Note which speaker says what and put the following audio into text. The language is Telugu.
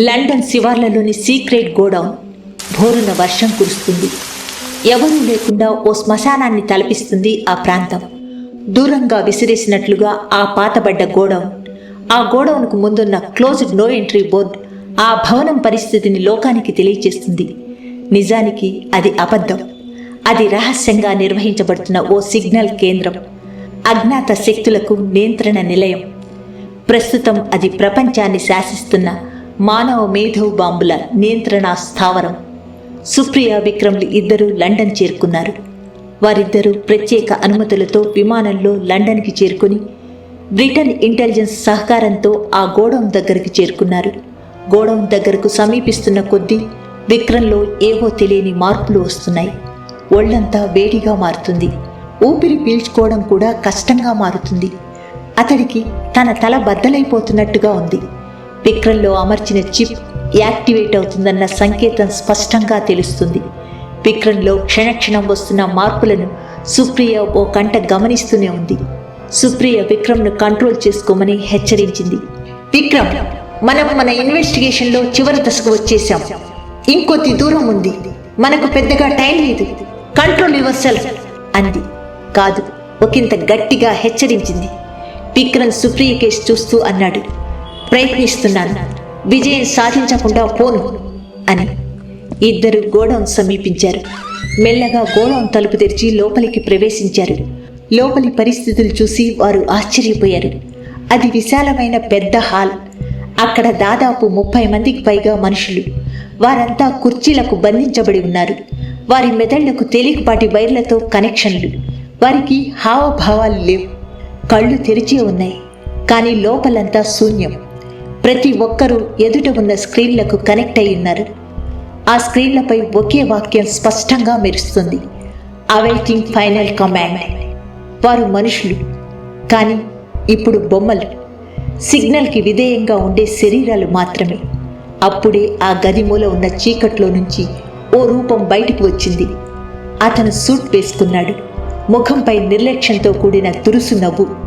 Speaker 1: లండన్ శివార్లలోని సీక్రెట్ గోడౌన్ భోరున వర్షం కురుస్తుంది. ఎవరూ లేకుండా ఓ శ్మశానాన్ని తలపిస్తుంది ఆ ప్రాంతం. దూరంగా విసిరేసినట్లుగా ఆ పాతబడ్డ గోడౌన్. ఆ గోడౌన్కు ముందున్న క్లోజ్డ్ నో ఎంట్రీ బోర్డ్ ఆ భవనం పరిస్థితిని లోకానికి తెలియచేస్తుంది. నిజానికి అది అబద్ధం. అది రహస్యంగా నిర్వహించబడుతున్న ఓ సిగ్నల్ కేంద్రం. అజ్ఞాత శక్తులకు నియంత్రణ నిలయం. ప్రస్తుతం అది ప్రపంచాన్ని శాసిస్తున్న మానవ మేధో బాంబుల నియంత్రణ స్థావరం. సుప్రియ విక్రమ్లు ఇద్దరూ లండన్ చేరుకున్నారు. వారిద్దరూ ప్రత్యేక అనుమతులతో విమానంలో లండన్కి చేరుకుని బ్రిటన్ ఇంటెలిజెన్స్ సహకారంతో ఆ గోడౌన్ దగ్గరికి చేరుకున్నారు. గోడౌన్ దగ్గరకు సమీపిస్తున్న కొద్దీ విక్రంలో ఏవో తెలియని మార్పులు వస్తున్నాయి. ఒళ్ళంతా వేడిగా మారుతుంది. ఊపిరి పీల్చుకోవడం కూడా కష్టంగా మారుతుంది. అతడికి తన తల బద్దలైపోతున్నట్టుగా ఉంది. విక్రమ్లో అమర్చిన చిప్ యాక్టివేట్ అవుతుందన్న సంకేతం స్పష్టంగా తెలుస్తుంది. విక్రంలో క్షణక్షణం వస్తున్న మార్పులను సుప్రియ ఓ కంట గమనిస్తూనే ఉంది. సుప్రియ విక్రమ్ను కంట్రోల్ చేసుకోమని హెచ్చరించింది. విక్రమ్ మనం మన ఇన్వెస్టిగేషన్లో చివరి దశకు వచ్చేసాం ఇంకొద్ది దూరం ఉంది. మనకు పెద్దగా టైం లేదు. కంట్రోల్ యువర్ సెల్ఫ్ అంది. కాదు ఒకంత గట్టిగా హెచ్చరించింది. విక్రమ్ సుప్రియ కేసు చూస్తూ అన్నాడు. ప్రయత్నిస్తున్నాను. విజయం సాధించకుండా పోను అని. ఇద్దరు గోడౌన్ సమీపించారు. మెల్లగా గోడౌన్ తలుపు తెరిచి లోపలికి ప్రవేశించారు. లోపలి పరిస్థితులు చూసి వారు ఆశ్చర్యపోయారు. అది విశాలమైన పెద్ద హాల్. అక్కడ దాదాపు ముప్పై మందికి పైగా మనుషులు. వారంతా కుర్చీలకు బంధించబడి ఉన్నారు. వారి మెదళ్ళకు తేలికపాటి వైర్లతో కనెక్షన్లు. వారికి హావభావాలు లేవు. కళ్ళు తెరిచే ఉన్నాయి. కానీ లోపలంతా శూన్యం. ప్రతి ఒక్కరూ ఎదుట ఉన్న స్క్రీన్లకు కనెక్ట్ అయి ఉన్నారు. ఆ స్క్రీన్లపై ఒకే వాక్యం స్పష్టంగా మెరుస్తుంది. అవైటింగ్ ఫైనల్ కమాండ్ వారు మనుషులు. కానీ ఇప్పుడు బొమ్మలు. సిగ్నల్కి విధేయంగా ఉండే శరీరాలు మాత్రమే. అప్పుడే ఆ గదిమూల ఉన్న చీకట్లో నుంచి ఓ రూపం బయటికి వచ్చింది. అతను సూట్ వేసుకున్నాడు. ముఖంపై నిర్లక్ష్యంతో కూడిన తురుసు నవ్వు.